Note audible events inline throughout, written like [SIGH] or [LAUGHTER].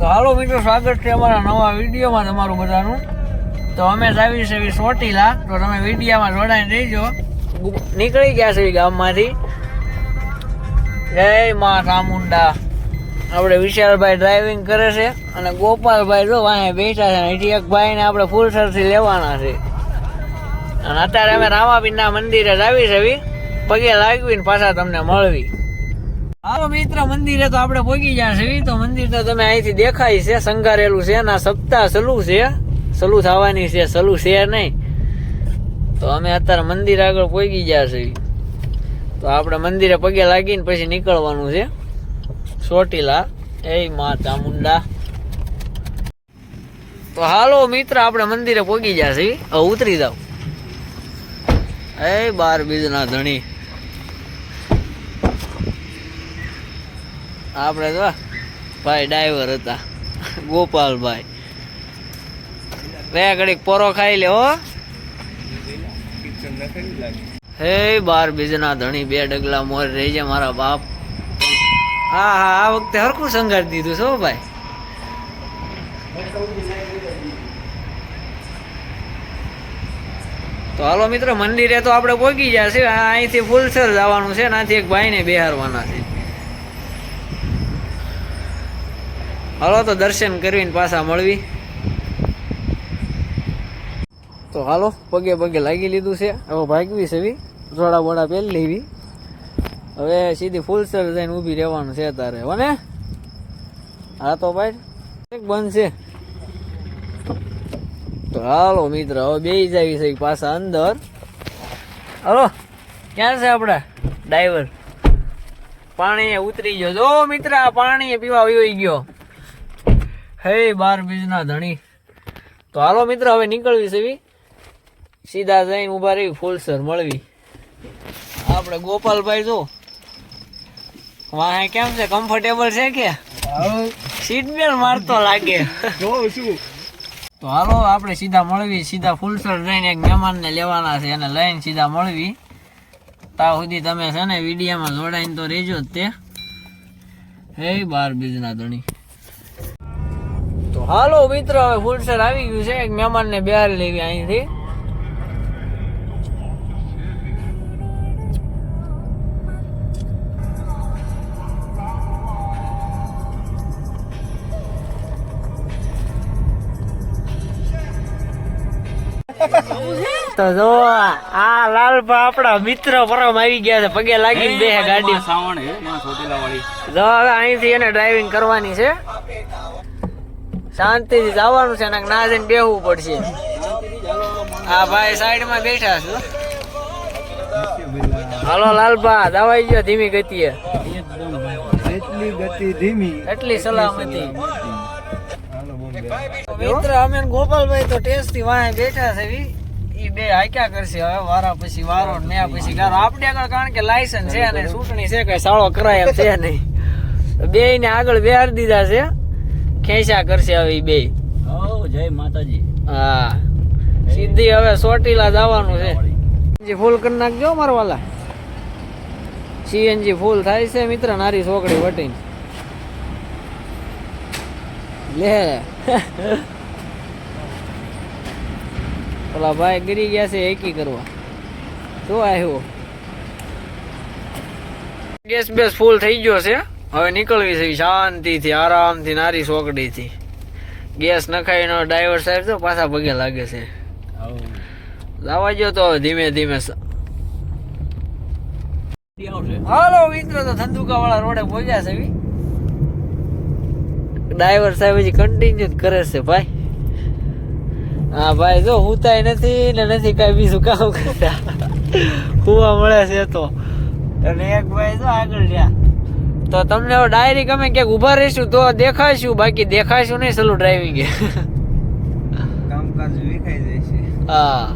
તો હાલો મિત્રો, સ્વાગત છે અમારા નવા વિડીયોમાં તમારું બધાનું. તો અમે જાવી છે એવી તો તમે વિડીયામાં જોડાઈને રહીજો. નીકળી ગયા છે ગામમાંથી. જય મા ચામુંડા. આપણે વિશાલભાઈ ડ્રાઇવિંગ કરે છે અને ગોપાલભાઈ જો વાંહે બેઠા છે અહીંથી એક ભાઈને આપણે ફૂલસરથી લેવાના છે. અને અત્યારે અમે રામાપીના મંદિરે જ આવી છે પગે લાગવી ને પાછા તમને મળવી. હાલો મિત્ર, મંદિરે તો આપણે પહોંચી ગયા છે તો મંદિર તો તમે અહીંથી દેખાય છે શંગારેલું છે ના સપ્તાહ સલું છે. સલુ થવાની છે, સલુ છે નહીં. તો અમે અત્યારે મંદિર આગળ પહોંચી ગયા છે તો આપણે મંદિરે પગે લાગીને પછી નીકળવાનું છે. ચોટીલા. એ મા ચામુંડા તો હાલો મિત્ર, આપણે મંદિરે પહોંચી ગયા છે હવે ઉતરી જાવ એ બાર બીજના ધણી. આપણે તો, ભાઈ ડ્રાઈવર હતા. ગોપાલભાઈ. બે ઘડીક પોરો ખાઈ લે, હો. હે, બાર બીજના ધણી, બે ડગલા મોર રહી છે મારા બાપ. હા હા, આ વખતે હરખું સંગાડી દીધું છો ભાઈ. તો હાલો મિત્રો, મંદિરે તો આપણે પહોંચી ગયા છે અહીંથી ફૂલસર જવાનું છે નાથી એક ભાઈને બેહારવાના છે. હાલો તો દર્શન કરીને પાછા મળવી. તો હાલો, પગે પગે લાગી લીધું છે. હવે ભાગવી એવી જોડા બોડા પહેરી લેવી. હવે સીધી ફૂલસર જઈને ઊભી રહેવાનું છે તારે હોને હા તો ભાઈ બંધ છે. તો હાલો મિત્ર, હવે બે જાવી છે પાછા અંદર. હાલો, ક્યાં છે આપણા ડ્રાઈવર પાણી ઉતરી ગયો. જો મિત્ર પાણી પીવા વયો ગયો. હે બાર બીજના ધણી. તો હાલો મિત્ર હવે નીકળવી સેવી સીધા જઈને ઊભા રહી ફૂલસર મળવી. આપણે ગોપાલભાઈ જો વાહે કેમ છે? કમ્ફર્ટેબલ છે કે? સીટ બેલ્ટ મારતો લાગે. તો હાલો આપણે સીધા મળવી સીધા ફૂલસર જઈને એક મહેમાનને લેવાના છે અને લઈને સીધા મળવી. ત્યાં સુધી તમે છે ને વિડીયામાં જોડાઈને તો રહેજો જ તે. હે બાર બીજના ધણી. હાલો મિત્ર હવે ફૂલસર આવી ગયું છે. એક મહેમાનને બિહાર લેવી અહીંથી. તો જો આ લાલભા આપણા મિત્ર પરમ આવી ગયા છે. પગે લાગીને બે ગાડી. જો હવે અહીંથી એને ડ્રાઇવિંગ કરવાની છે. શાંતિથી જવાનું છે અને ના જઈને બેહવું પડશે. હા ભાઈ સાઈડમાં બેઠા છું. હાલો લાલભા દવાઈ ગયો ધીમી ગતિએ. એટલી ગતિ ધીમી એટલી સલામતી. મિત્ર અમે ગોપાલભાઈ તો ટેસ્ટથી વાહે બેઠા છે ઈ બે હાક્યા કરશે હવે વારા પછી વારો ને મેં પછી ગારો. આપણે આગળ કારણ કે લાયસન્સ છે અને ચૂંટણી છે કઈ સાળો કરાય એમ છે નહીં. બે ને આગળ બેહાર દીધા છે. ખેંચા કરશે હવે બે. જય માતાજી. હા. સીધી હવે સોટીલા જવાનું છે. જી ફૂલ કરી નાખજો મારા વાલા. સીએનજી ફૂલ થાય છે મિત્ર નારી છોકરી વટીને. લે. પેલા ભાઈ ગરી ગયા છે એકી કરવા. શું આવ્યો ગેસ બેસ ફૂલ થઈ ગયો છે. હવે નીકળવી છે શાંતિથી, આરામથી, નારી સોકડીથી. ગેસ નખાઈને ડ્રાઈવર સાહેબ તો પાછા પગે લાગે છે. લાવા જો તો ધીમે ધીમે હાલો, મિત્ર, તો ધંધુકા વાળા રોડે પહોંચ્યા છે. ડ્રાઈવર સાહેબ હજી કન્ટિન્યુ કરે છે, ભાઈ. હા, ભાઈ, જો હુતાય નથી ને નથી કઈ બીજું કામ કરતા. [LAUGHS] હુવા મળે છે તો. અને એક ભાઈ જો આગળ રહ્યા. તો તમને હવે ડાયરી ગમે ક્યાંક ઊભા રહીશું તો દેખાશું બાકી દેખાશું નહીં સલું ડ્રાઇવિંગ કામકાજ જાય છે. હા.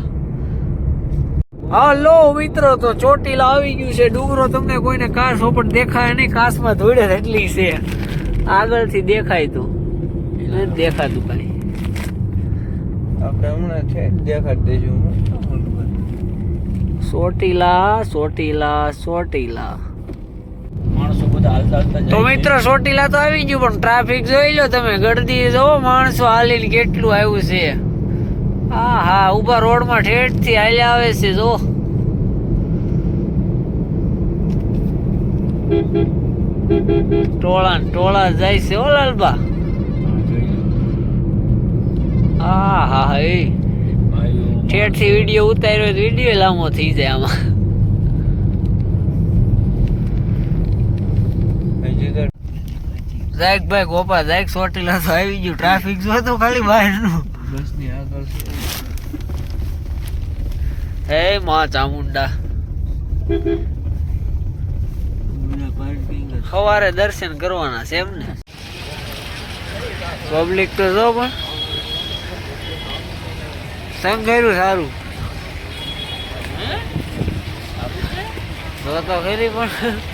હલો મિત્રો તો ચોટીલા આવી ગયું છે. ડુંગરો તમને કોઈને કાસ પણ દેખાય નહીં કાસમાં ધોડે એટલી છે. આગળથી દેખાય તું. દેખાતું કઈ. આપણે હમણાં છે દેખાડી દેજો. ચોટીલા ચોટીલા ચોટીલા. તો મિત્ર ચોટીલા તો આવી ગયું પણ ટ્રાફિક જોઈ લો તમે. ગળદી જો માણસો હાલીને કેટલું આવ્યું છે. હા હા ઊભા રોડમાં ઠેઠથી હાલ્યા આવે છે જો. ટોળા ને ટોળા જાય છે ઓ લાલબા. હા હા હા એ. ઠેઠથી વીડિયો ઉતાર્યો વીડિયો લાંબો થઈ જાય આમાં હજી તો જાયક ભાઈ ગોપા જાયક ચોટીલા તો આવી ગયું ટ્રાફિક જો તો ખાલી બહારનું બસની આગળ છે હે માં ચામુંડા પાર્કિંગ સવારે દર્શન કરવાના છે એમ ને પબ્લિક તો જો પણ સંઘર્યું સારું જો તો ખરી પણ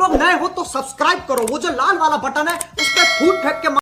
लोग नए हो तो सब्सक्राइब करो वो जो लाल वाला बटन है उस पर फूट फेंक के